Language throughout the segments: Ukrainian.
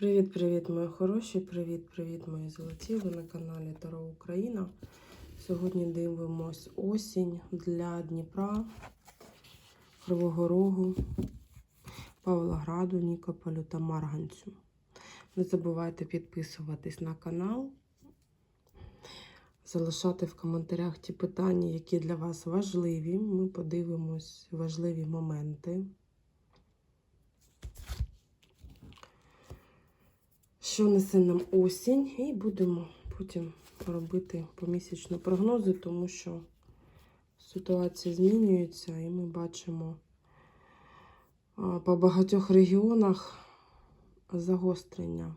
Привіт-привіт, мої хороші! Привіт-привіт, мої золоті! Ви на каналі Таро Україна. Сьогодні дивимось осінь для Дніпра, Кривого Рогу, Павлограду, Нікополю та Марганцю. Не забувайте підписуватись на канал, залишати в коментарях ті питання, які для вас важливі. Ми подивимось важливі моменти. Що несе нам осінь, і будемо потім робити помісячні прогнози, тому що ситуація змінюється, і ми бачимо по багатьох регіонах загострення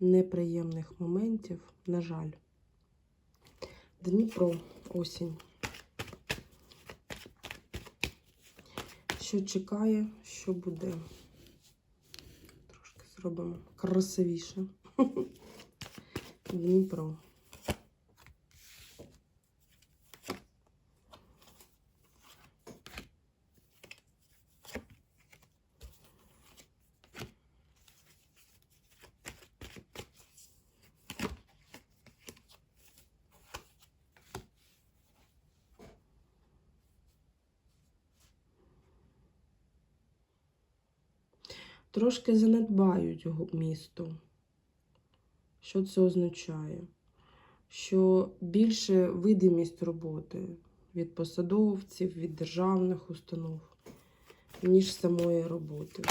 неприємних моментів, на жаль. Дніпро, осінь. Що чекає, що буде зробимо красивіше. Дніпро. Трошки занедбають місто. Що це означає? Що більше видимість роботи від посадовців, від державних установ, ніж самої роботи.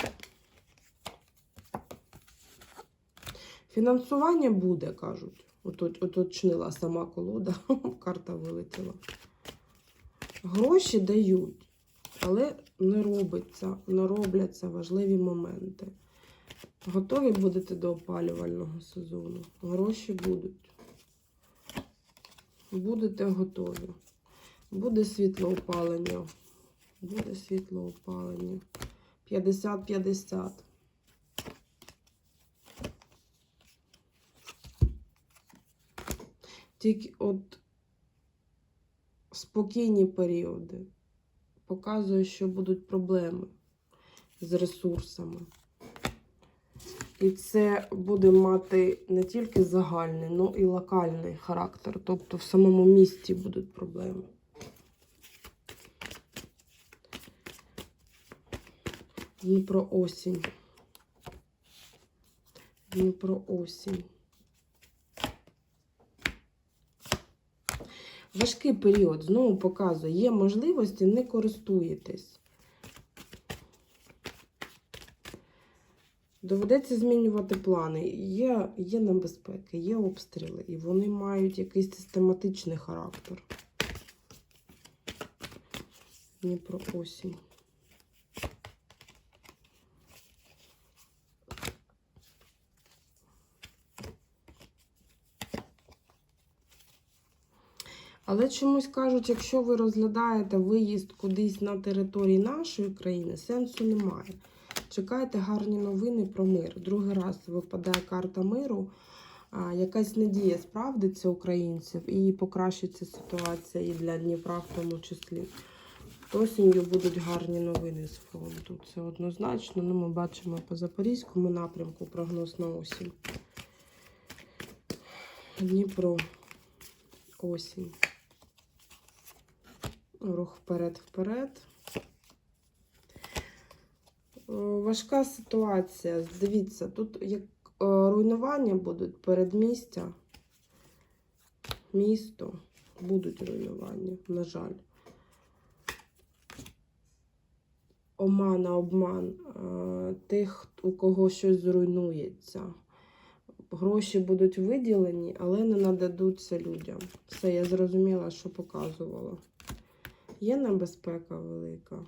Фінансування буде, кажуть. Уточнила сама колода, карта вилетіла. Гроші дають, але не робиться, не робляться важливі моменти. Готові будете до опалювального сезону. Гроші будуть. Будете готові. Буде світлоопалення. Буде світлоопалення. 50-50. Тільки от спокійні періоди показує, що будуть проблеми з ресурсами. І це буде мати не тільки загальний, але і локальний характер. Тобто в самому місті будуть проблеми. Дніпро осінь. Дніпро осінь. Важкий період, знову показую, є можливості, не користуєтесь. Доведеться змінювати плани. Є, є небезпеки, є обстріли, і вони мають якийсь систематичний характер. Не про осінь. Але чомусь кажуть, якщо ви розглядаєте виїзд кудись на території нашої країни, сенсу немає. Чекайте гарні новини про мир. Другий раз випадає карта миру. Якась надія справдиться українців і покращиться ситуація і для Дніпра в тому числі. Осінню будуть гарні новини з фронту. Це однозначно. Ну, Ми бачимо по Запорізькому напрямку прогноз на осінь. Дніпро. Осінь. Рух вперед-вперед. Важка ситуація. Дивіться, тут як руйнування будуть передмістя, місто, будуть руйнування, на жаль. Омана, обман тих, у кого щось зруйнується. Гроші будуть виділені, але не нададуться людям. Все, я зрозуміла, що показувала. Є небезпека велика.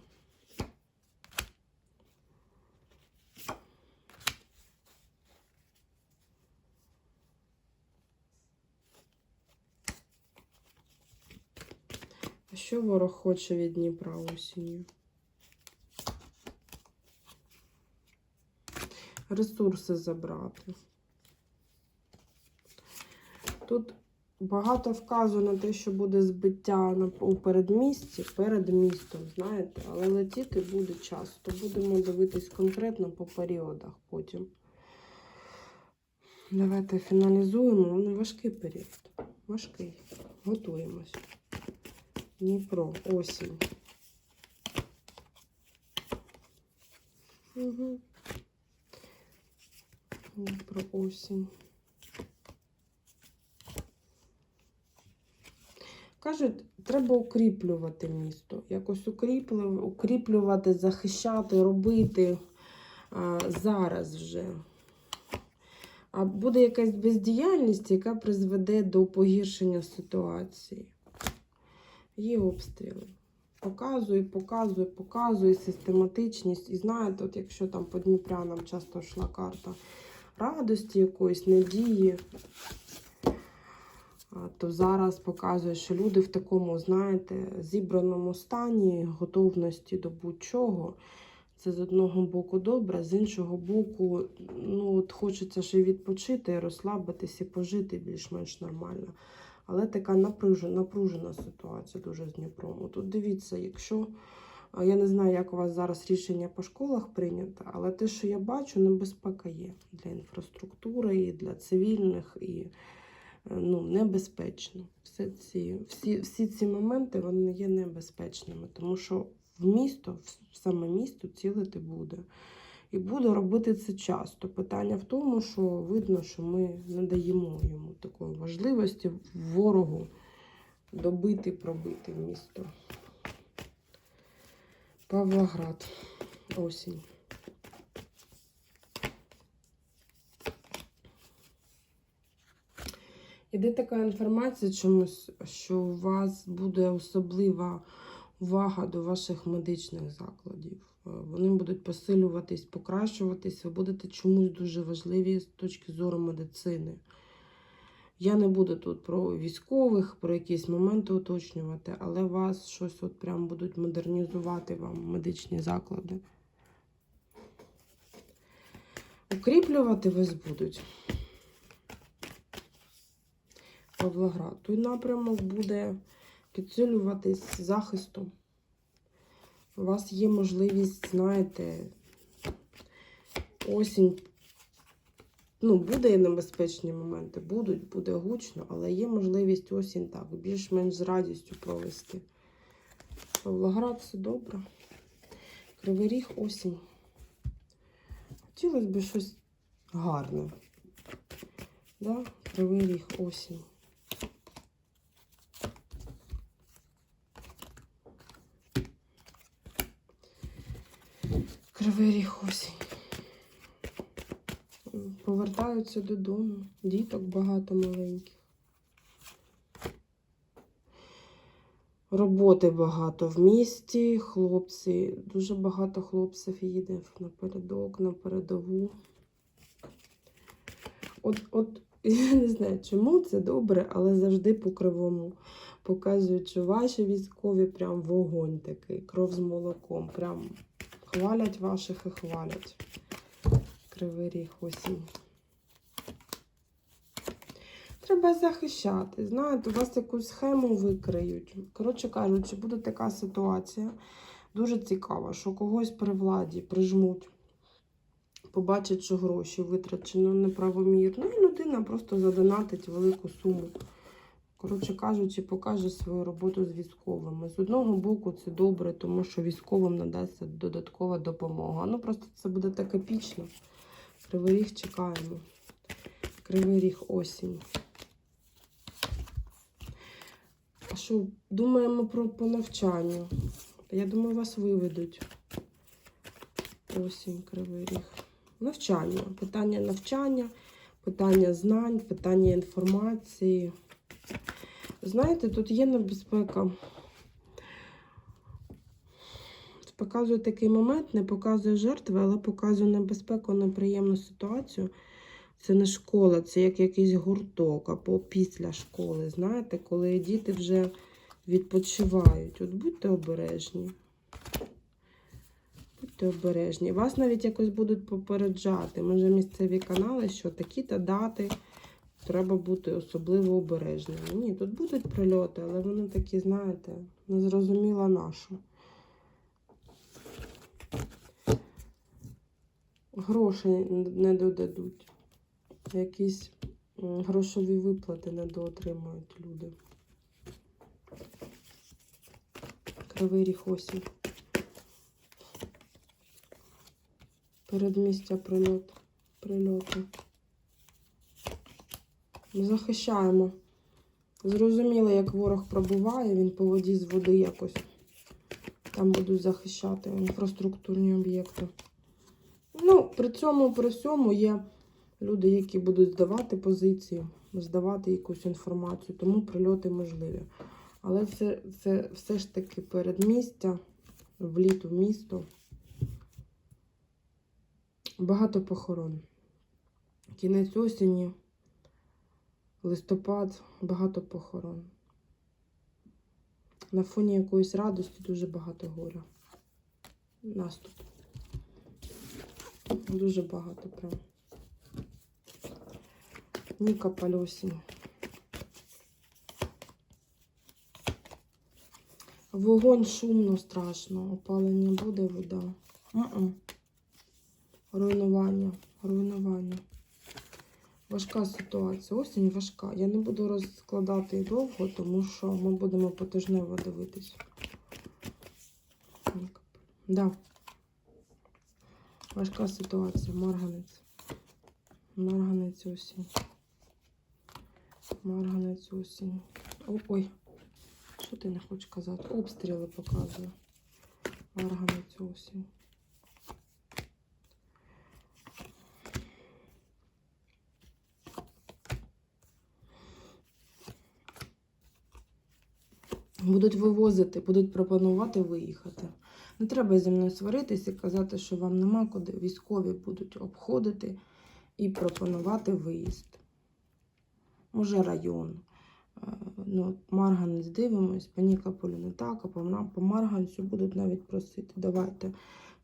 А що ворог хоче від Дніпра осінню? Ресурси забрати. Тут багато вказу на те, що буде збиття у передмісті, перед містом, знаєте, але летіти буде часто. Будемо дивитись конкретно по періодах потім. Давайте фіналізуємо. Ну, важкий період. Важкий. Готуємось. Дніпро, осінь. Угу. Дніпро, осінь. Кажуть, треба укріплювати місто. Якось укріплювати, захищати, робити а, зараз вже. А буде якась бездіяльність, яка призведе до погіршення ситуації. Є обстріли. Показує, показує, показує систематичність. І знаєте, от якщо там по Дніпрянам часто йшла карта радості якоїсь, надії, то зараз показує, що люди в такому, знаєте, зібраному стані, готовності до будь-чого. Це з одного боку добре, з іншого боку, ну от хочеться ще відпочити, розслабитись і пожити більш-менш нормально. Але така напружена, напружена ситуація дуже з Дніпром. Тут дивіться, якщо я не знаю, як у вас зараз рішення по школах прийнято, але те, що я бачу, небезпека є для інфраструктури, і для цивільних, і ну, небезпечно. Все ці, всі, всі ці моменти вони є небезпечними, тому що в місто, в саме місто цілити буде. І буде робити це часто. Питання в тому, що видно, що ми не даємо йому такої важливості ворогу добити, пробити місто. Павлоград. Осінь. Іде така інформація чомусь, що у вас буде особлива увага до ваших медичних закладів. Е, Вони будуть посилюватись, покращуватись. Ви будете чомусь дуже важливі з точки зору медицини. Я не буду тут про військових, про якісь моменти уточнювати, але вас щось от прям будуть модернізувати вам медичні заклади. Укріплювати вас будуть. Павлоград. Той напрямок буде підсилюватись захистом. У вас є можливість, знаєте, осінь. Ну, буде і небезпечні моменти, будуть, буде гучно, але є можливість осінь так, більш-менш з радістю провести. Павлоград все добре. Кривий ріг осінь. Хотілося б щось гарне. Да? Кривий ріг осінь. Кривий ріг осінь. Повертаються додому. Діток багато маленьких. Роботи багато в місті, хлопці, дуже багато хлопців їде напередок, на передову. От, от я не знаю, чому це добре, але завжди по кривому. Показують, що ваші військові прям вогонь такий, кров з молоком. Прям хвалять ваших і хвалять. Кривий ріг осінь. Треба захищати. Знаєте, у вас якусь схему викриють. Коротше кажучи, буде така ситуація дуже цікава, що когось при владі прижмуть, побачать, що гроші витрачено неправомірно, і людина просто задонатить велику суму. Коротше кажучи, покаже свою роботу з військовими. З одного боку, це добре, тому що військовим надасться додаткова допомога. Ну просто це буде так епічно. Кривий ріг чекаємо. Кривий ріг осінь. А що, думаємо про по навчанню? Я думаю, вас виведуть. Осінь, кривий ріг. Навчання. Питання навчання, питання знань, питання інформації. Знаєте, тут є небезпека. Показує такий момент, не показує жертви, але показує небезпеку, неприємну ситуацію. Це не школа, це як якийсь гурток або після школи. Знаєте, коли діти вже відпочивають. От будьте обережні. Будьте обережні. Вас навіть якось будуть попереджати. Може, місцеві канали, що такі-то дати треба бути особливо обережними. Ні, тут будуть прильоти, але вони такі, знаєте, незрозуміло нашу. Грошей не додадуть. якісь грошові виплати недоотримують люди. Кривий ріг осінь. Передмістя прильот, прильоту. Ми захищаємо. Зрозуміло, як ворог пробуває, він по воді з води якось. Там будуть захищати інфраструктурні об'єкти. Ну, при цьому, при всьому є люди, які будуть здавати позиції, здавати якусь інформацію, тому прильоти можливі. Але це, це все ж таки передмістя, вліт в місто. Багато похорон. Кінець осені, листопад, багато похорон. На фоні якоїсь радості дуже багато горя. Наступ. Дуже багато прям. Нікополь осінь. Вогонь шумно, страшно. Опалення буде вода. Руйнування, руйнування. Важка ситуація. Осінь важка. Я не буду розкладати довго, тому що ми будемо потижнево дивитись. Нікополь. Да. Важка ситуація. Марганець. Марганець осінь. Марганець осінь. Ой. Що ти не хочеш казати? Обстріли показую. Марганець осінь. Будуть вивозити, будуть пропонувати виїхати. Не треба зі мною сваритися і казати, що вам нема куди. Військові будуть обходити і пропонувати виїзд. Може, район. Е, Ну, Марганець дивимось, по Нікополю не так, а по Марганцю будуть навіть просити. Давайте,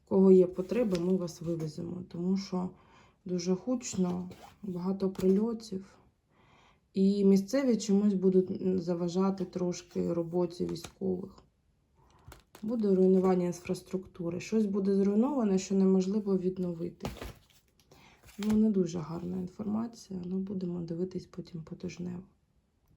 кого є потреба, ми вас вивеземо. Тому що дуже гучно, багато прильотів. І місцеві чомусь будуть заважати трошки роботі військових. Буде руйнування інфраструктури. Щось буде зруйноване, що неможливо відновити. Ну, не дуже гарна інформація, але будемо дивитись потім потижнево.